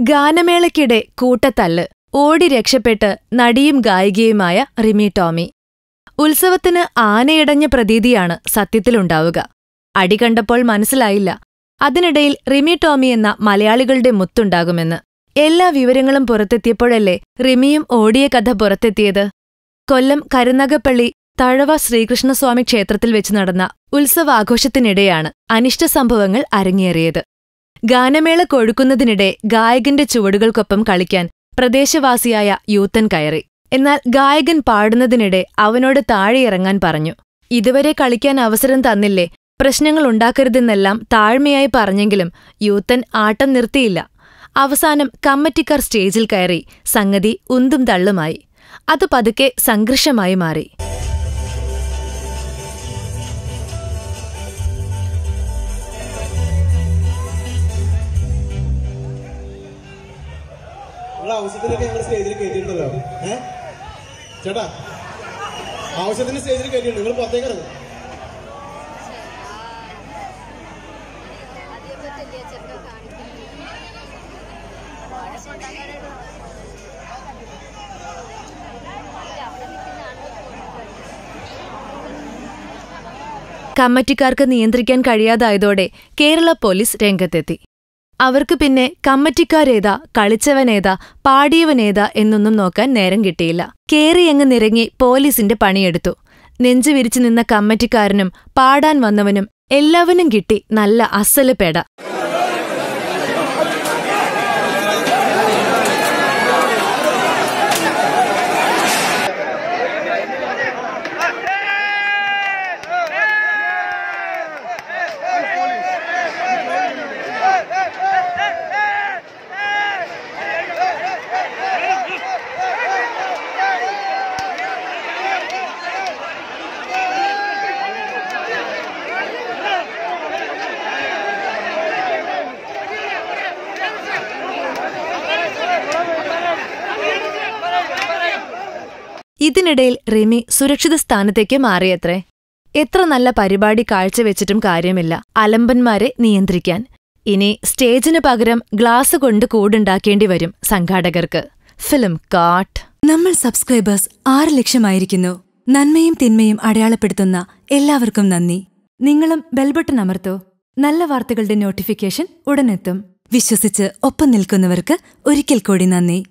ഗാനമേളയ്ക്കിടെ കൂട്ടത്തല്ല്. ഓടി രക്ഷപ്പെട്ട് നടിയും ഗായികയുമായ റിമി ടോമി. ഉത്സവത്തിന് ആനയടഞ്ഞ പ്രതീതിയാണ് സത്യത്തിലുണ്ടാവുക. അടി കണ്ടപ്പോൾ മനസ്സിലായില്ല. അതിനിടയിൽ റിമി ടോമി എന്ന മലയാളികളുടെ മുത്തുണ്ടാകുമെന്ന്. എല്ലാ വിവരങ്ങളും പുറത്തെത്തിയപ്പോഴല്ലേ റിമിയും ഓടിയ കഥ പുറത്തെത്തിയത്? കൊല്ലം കരുനാഗപ്പള്ളി തഴവ ശ്രീകൃഷ്ണസ്വാമി ക്ഷേത്രത്തിൽ വെച്ച് നടന്ന ഉത്സവാഘോഷത്തിനിടെയാണ് അനിഷ്ട സംഭവങ്ങൾ അരങ്ങേറിയത്. ഗാനമേള കൊഴുക്കുന്നതിനിടെ ഗായകന്റെ ചുവടുകൾക്കൊപ്പം കളിക്കാൻ പ്രദേശവാസിയായ യൂത്തൻ കയറി. എന്നാൽ ഗായകൻ പാടുന്നതിനിടെ അവനോട് താഴെയിറങ്ങാൻ പറഞ്ഞു. ഇതുവരെ കളിക്കാൻ അവസരം തന്നില്ലേ? പ്രശ്നങ്ങൾ ഉണ്ടാക്കരുതെന്നെല്ലാം താഴ്മയായി പറഞ്ഞെങ്കിലും യൂത്തൻ ആട്ടം നിർത്തിയില്ല. അവസാനം കമ്മറ്റിക്കാർ സ്റ്റേജിൽ കയറി സംഗതി ഉന്തും തള്ളുമായി. അത് പതുക്കെ സംഘർഷമായി മാറി. ഉള്ള ആവശ്യത്തിനൊക്കെ ഞങ്ങൾ സ്റ്റേജിൽ കയറ്റിയിട്ടുണ്ടല്ലോ ഏ? ചേട്ടാ ആവശ്യത്തിന് സ്റ്റേജിൽ കയറ്റിയിട്ടുണ്ട് നിങ്ങൾ പുറത്തേക്ക് ഇറങ്ങും. കമ്മറ്റിക്കാർക്ക് നിയന്ത്രിക്കാൻ കഴിയാതായതോടെ കേരള പോലീസ് രംഗത്തെത്തി. അവർക്ക് പിന്നെ കമ്മറ്റിക്കാരേതാ കളിച്ചവനേതാ പാടിയവനേതാ എന്നൊന്നും നോക്കാൻ നേരം കിട്ടിയില്ല. കേറിയങ്ങ് നിരങ്ങി പോലീസിന്റെ പണിയെടുത്തു. നെഞ്ചു വിരിച്ചു നിന്ന കമ്മറ്റിക്കാരനും പാടാൻ വന്നവനും എല്ലാവനും കിട്ടി നല്ല അസൽ പെട. ഇതിനിടയിൽ റിമി സുരക്ഷിത സ്ഥാനത്തേക്ക് മാറിയത്രേ. എത്ര നല്ല പരിപാടി കാഴ്ചവെച്ചിട്ടും കാര്യമില്ല. അലമ്പന്മാരെ നിയന്ത്രിക്കാൻ. ഇനി സ്റ്റേജിനു പകരം ഗ്ലാസ് കൊണ്ട് കൂടുണ്ടാക്കേണ്ടി വരും സംഘാടകർക്ക്. ഫിലിം കാട്ട്. നമ്മൾ സബ്സ്ക്രൈബേഴ്സ് ആറ് ലക്ഷമായിരിക്കുന്നു നന്മയും തിന്മയും അടയാളപ്പെടുത്തുന്ന എല്ലാവർക്കും നന്ദി. നിങ്ങളും ബെൽബട്ടൺ അമർത്തോ. നല്ല വാർത്തകളുടെ നോട്ടിഫിക്കേഷൻ ഉടനെത്തും. വിശ്വസിച്ച് ഒപ്പം നിൽക്കുന്നവർക്ക് ഒരിക്കൽ കൂടി നന്ദി.